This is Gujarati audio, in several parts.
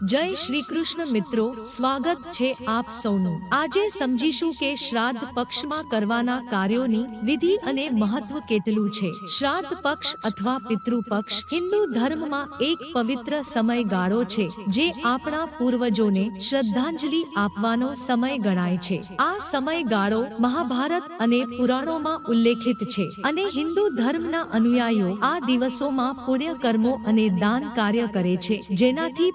જય શ્રી કૃષ્ણ મિત્રો, સ્વાગત છે આપ સૌનું. આજે સમજીશું કે શ્રાદ્ધ પક્ષમાં કરવાના કાર્યોની વિધિ અને મહત્વ કેટલું છે. શ્રાદ્ધ પક્ષ અથવા પિતૃ પક્ષ હિન્દુ ધર્મમાં એક પવિત્ર સમયગાળો છે, જે આપણા પૂર્વજોને શ્રદ્ધાંજલિ આપવાનો સમય ગણાય છે. આ સમયગાળો મહાભારત અને પુરાણોમાં ઉલ્લેખિત છે અને હિન્દુ ધર્મના અનુયાયીઓ આ દિવસોમાં પુણ્ય કર્મો અને દાન કાર્ય કરે છે, જેનાથી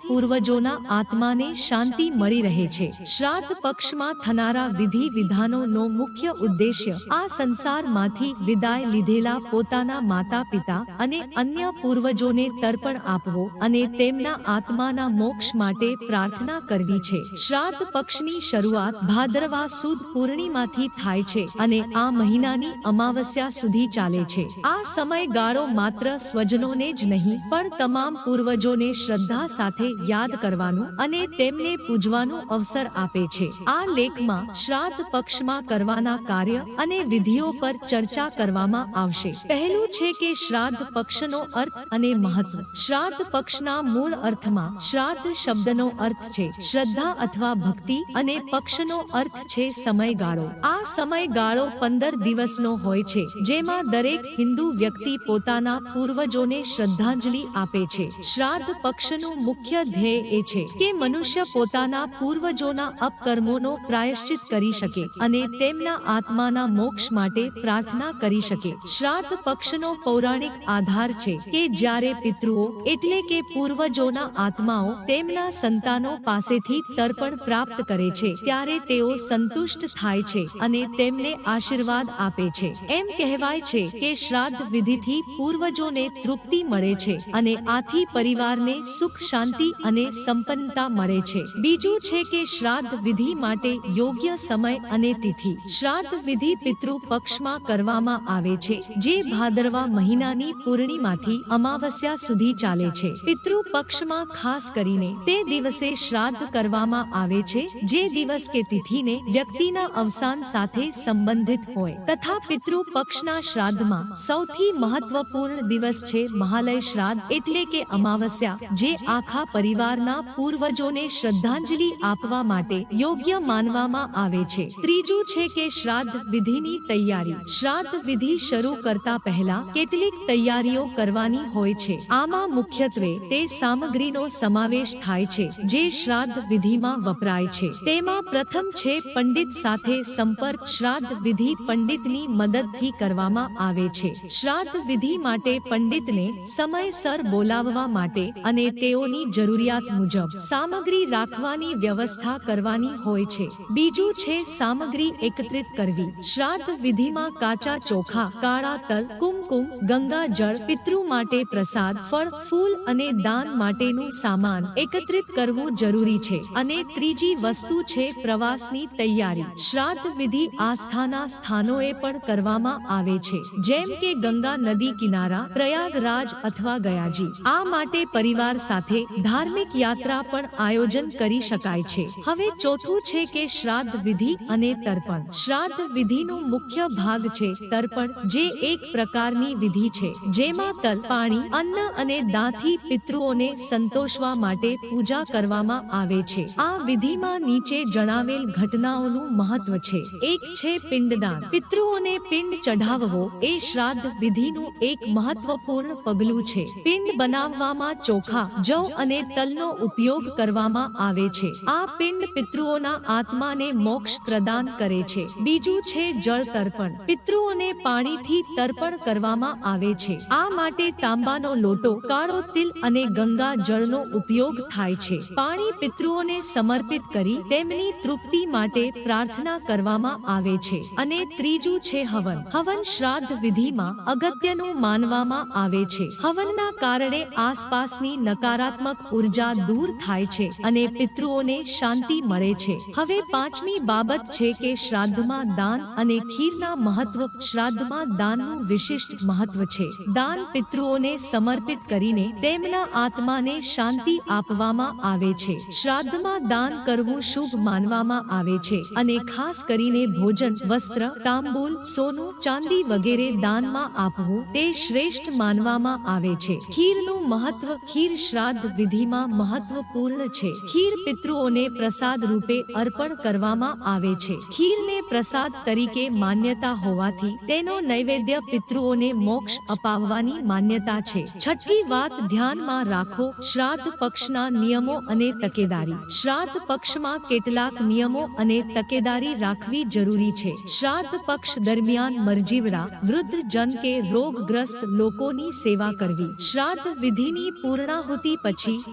પૂર્વજોના આત્માને શાંતિ મળી રહે છે. શ્રાદ્ધ પક્ષમાં થનારા વિધિ વિધાનોનો મુખ્ય ઉદ્દેશ્ય આ સંસારમાંથી વિદાય લીધેલા પોતાના માતા પિતા અને અન્ય પૂર્વજોને તર્પણ આપવો અને તેમના આત્માના મોક્ષ માટે પ્રાર્થના કરવી છે. શ્રાદ્ધ પક્ષની શરૂઆત ભાદરવા સુદ પૂર્ણિમાથી થાય છે અને આ મહિનાની અમાવસ્યા સુધી ચાલે છે. આ સમયગાળો માત્ર સ્વજનોને જ નહીં, પણ તમામ પૂર્વજોને શ્રદ્ધા સાથે યાદ કરવાનું અને તેમને પૂજવાનો અવસર આપે છે. આ લેખમાં શ્રાદ્ધ પક્ષમાં કરવાના કાર્ય અને વિધિઓ પર ચર્ચા કરવામાં આવશે. પહેલું છે કે શ્રાદ્ધ પક્ષનો અર્થ અને મહત્વ. શ્રાદ્ધ પક્ષના મૂળ અર્થમાં શ્રાદ્ધ શબ્દનો અર્થ છે શ્રદ્ધા અથવા ભક્તિ અને પક્ષનો અર્થ છે સમયગાળો. આ સમયગાળો પંદર દિવસનો હોય છે, જેમાં દરેક હિન્દુ વ્યક્તિ પોતાના પૂર્વજોને શ્રદ્ધાંજલિ આપે છે. શ્રાદ્ધ પક્ષનું મુખ્ય ધ્યેય એ છે કે મનુષ્ય પોતાના પૂર્વજોના અપકર્મોનો પ્રાયશ્ચિત કરી શકે અને તેમના આત્માના મોક્ષ માટે પ્રાર્થના કરી શકે. શ્રાદ્ધ પક્ષનો પૌરાણિક આધાર છે કે જ્યારે પિતૃઓ, એટલે કે પૂર્વજોના આત્માઓ, તેમના સંતાનો પાસેથી તર્પણ પ્રાપ્ત કરે છે, ત્યારે તેઓ સંતુષ્ટ થાય છે અને તેમને આશીર્વાદ આપે છે. એમ કહેવાય છે કે શ્રાદ્ધ વિધિથી પૂર્વજોને તૃપ્તિ મળે છે અને આથી પરિવારને સુખ, શાંતિ અને સંપન્નતા મળે છે. બીજું છે કે શ્રાદ્ધ વિધિ માટે યોગ્ય સમય અને તિથિ. શ્રાદ્ધ વિધિ પિતૃ પક્ષમાં કરવામાં આવે છે, જે ભાદરવા મહિનાની પૂર્ણિમાથી અમાવસ્યા સુધી ચાલે છે. પિતૃ પક્ષમાં ખાસ કરીને તે દિવસે શ્રાદ્ધ કરવામાં આવે છે, જે દિવસ કે તિથિને વ્યક્તિના અવસાન સાથે સંબંધિત હોય. તથા પિતૃ પક્ષના શ્રાદ્ધમાં સૌથી મહત્વપૂર્ણ દિવસ છે મહાલય શ્રાદ્ધ, એટલે કે અમાવસ્યા, જે આખા પરિવારના પૂર્વજોને શ્રદ્ધાંજલિ આપવા માટે યોગ્ય માનવામાં આવે છે. ત્રીજું છે કે શ્રાદ્ધ વિધિની તૈયારી. શ્રાદ્ધ વિધિ શરૂ કરતા પહેલા કેટલીક તૈયારીઓ કરવાની હોય છે. આમાં મુખ્યત્વે તે સામગ્રીનો સમાવેશ થાય છે, જે શ્રાદ્ધ વિધિમાં વપરાય છે. તેમાં પ્રથમ છે પંડિત સાથે સંપર્ક. શ્રાદ્ધ વિધિ પંડિતની મદદથી કરવામાં આવે છે. શ્રાદ્ધ વિધિ માટે પંડિતને સમયસર બોલાવવા માટે અને તેઓની જરૂરિયાત મુજબ, સામગ્રી રાખવાની વ્યવસ્થા કરવાની હોય છે. બીજું છે સામગ્રી એકત્રિત કરવી. શ્રાદ્ધ વિધિમાં કાચા ચોખા, કાળા તલ, કુમકુમ, ગંગા જળ, પિતૃ માટે પ્રસાદ, ફળ, ફૂલ અને દાન માટેનું સામાન એકત્રિત કરવું જરૂરી છે. અને ત્રીજી વસ્તુ છે પ્રવાસની તૈયારી. શ્રાદ્ધ વિધિ આસ્થાના સ્થાનોએ પણ કરવામાં આવે છે. જેમ કે ગંગા નદી કિનારા, પ્રયાગરાજ અથવા ગયાજી. આ માટે પરિવાર સાથે ધાર્મિક યાત્રા પણ આયોજન કરી શકાય છે. હવે ચોથું છે કે શ્રાદ્ધ વિધિ અને તર્પણ. શ્રાદ્ધ વિધિનો મુખ્ય ભાગ છે તર્પણ, જે એક પ્રકારની વિધિ છે, જેમાં તલ, પાણી, અન્ન અને દાથી પિતૃઓને સંતોષવા માટે પૂજા કરવામાં આવે છે. આ વિધિમાં નીચે જણાવેલ ઘટનાઓનું મહત્વ છે. એક છે પિંડદાન. પિતૃઓને પિંડ ચઢાવવો એ શ્રાદ્ધ વિધિનું એક મહત્વપૂર્ણ પગલું છે. પિંડ બનાવવામાં ચોખા, જવ અને તલનો ઉપયોગ કરવામાં આવે છે. આ પિંડ પિતૃઓના આત્માને મોક્ષ પ્રદાન કરે છે. બીજું છે જળ તર્પણ. પિતૃઓને પાણીથી તર્પણ કરવામાં આવે છે. આ માટે તાંબાનો લોટો, કાળો તિલ અને ગંગા જળનો ઉપયોગ થાય છે. પાણી પિતૃઓને સમર્પિત કરી તેમની તૃપ્તિ માટે પ્રાર્થના કરવામાં આવે છે. અને ત્રીજું છે હવન. હવન શ્રાદ્ધ વિધિમાં અગત્યનું માનવામાં આવે છે. હવનના કારણે આસપાસની નકારાત્મક ઊર્જા દૂર થાય છે અને પિતૃઓને શાંતિ મળે છે. હવે પાંચમી બાબત છે કે શ્રાદ્ધમાં દાન અને ખીરના મહત્વ શ્રાદ્ધમાં દાનનું વિશિષ્ટ મહત્વ છે. દાન પિતૃઓને સમર્પિત કરીને તેમના આત્માને શાંતિ આપવામાં આવે છે. શ્રાદ્ધમાં દાન કરવું શુભ માનવામાં આવે છે અને ખાસ કરીને ભોજન, વસ્ત્ર, તાંબૂલ, સોનું, ચાંદી વગેરે દાનમાં આપવું તે શ્રેષ્ઠ માનવામાં આવે છે. ખીરનું મહત્વ ખીર શ્રાદ્ધ વિધિમાં મહત્વ મહત્વપૂર્ણ છે. ખીર પિતૃઓને પ્રસાદ રૂપે અર્પણ કરવામાં આવે છે. ખીરને પ્રસાદ તરીકે માન્યતા હોવાથી તેનો નૈવેદ્ય પિતૃઓને મોક્ષ અપાવવાની માન્યતા છે. છઠ્ઠી વાત ધ્યાનમાં રાખો. શ્રાદ્ધ પક્ષના નિયમો અને તકેદારી. શ્રાદ્ધ પક્ષમાં કેટલાક નિયમો અને તકેદારી રાખવી જરૂરી છે. શ્રાદ્ધ પક્ષ દરમિયાન મરજીવડા, વૃદ્ધ જન કે રોગગ્રસ્ત લોકોની સેવા કરવી. શ્રાદ્ધ વિધિની પૂર્ણાહુતિ પછી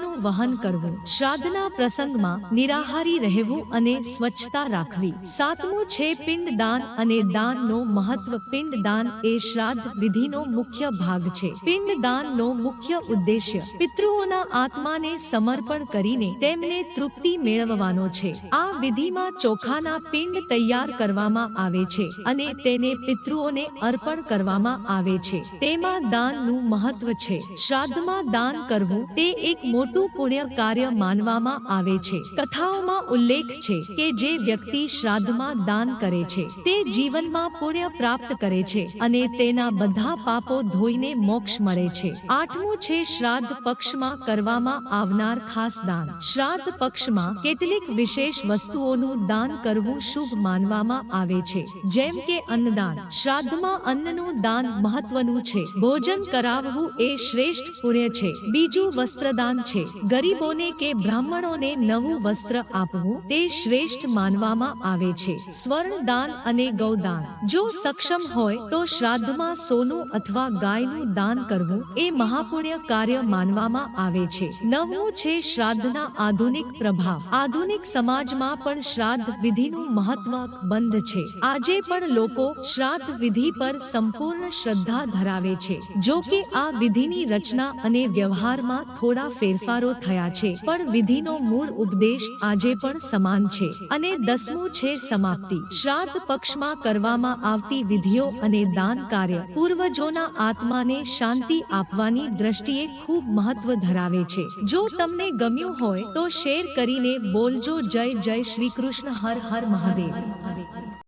પ્રસાદનું વહન કરવું. શ્રાદ્ધના પ્રસંગમાં નિરાહારી રહેવું અને સ્વચ્છતા રાખવી. સાતમું છે પિંડદાન અને દાનનો મહત્વ. પિંડદાન એ શ્રાદ્ધ વિધિનો મુખ્ય ભાગ છે. પિંડદાનનો મુખ્ય ઉદ્દેશ્ય પિતૃઓના આત્માને સમર્પણ કરીને તેમને તૃપ્તિ મેળવવાનો છે. આ વિધિમાં ચોખાના પિંડ તૈયાર કરવામાં આવે છે અને તેને પિતૃઓને અર્પણ કરવામાં આવે છે. તેમાં દાનનું મહત્વ છે. શ્રાદ્ધમાં દાન કરવું તે એક મોટું પુણ્ય કાર્ય માનવામાં આવે છે. કથાઓમાં ઉલ્લેખ છે કે જે વ્યક્તિ શ્રાદ્ધમાં દાન કરે છે, તે જીવનમાં પુણ્ય પ્રાપ્ત કરે છે અને તેના બધા પાપો ધોઈને મોક્ષ મળે છે. આઠમું છે શ્રાદ્ધ પક્ષમાં કરવામાં આવનાર ખાસ દાન. શ્રાદ્ધ પક્ષમાં કેટલીક વિશેષ વસ્તુઓનું દાન કરવું શુભ માનવામાં આવે છે, જેમ કે અન્નદાન. શ્રાદ્ધમાં અન્નનું દાન મહત્વનું છે. ભોજન કરાવવું એ શ્રેષ્ઠ પુણ્ય છે. બીજું વસ્ત્રદાન છે. ગરીબોને કે બ્રાહ્મણોને નવું વસ્ત્ર આપવું તે શ્રેષ્ઠ માનવામાં આવે છે. સ્વર્ણ દાન અને ગૌદાન. જો સક્ષમ હોય તો શ્રાદ્ધમાં સોનું અથવા ગાયનું દાન કરવું એ મહાપુણ્ય કાર્ય માનવામાં આવે છે. નવમું છે શ્રાદ્ધના આધુનિક પ્રભાવ. આધુનિક સમાજમાં પણ શ્રાદ્ધ વિધિનું મહત્વ બંધ છે. આજે પણ લોકો શ્રાદ્ધ વિધિ પર સંપૂર્ણ શ્રદ્ધા ધરાવે છે. જો કે આ વિધિની રચના અને વ્યવહારમાં થોડા ફેરફારો થયા છે, પણ વિધિનો મૂળ ઉપદેશ આજે પણ સમાન છે અને દસમું છે સમાપ્તિ. શ્રાદ્ધ પક્ષમાં કરવામાં આવતી વિધિઓ અને દાન કાર્ય પૂર્વજોના આત્માને શાંતિ આપવાની દ્રષ્ટિએ ખૂબ મહત્વ ધરાવે છે. જો તમને ગમ્યું હોય તો શેર કરીને બોલજો જય જય શ્રી કૃષ્ણ, હર હર મહાદેવ.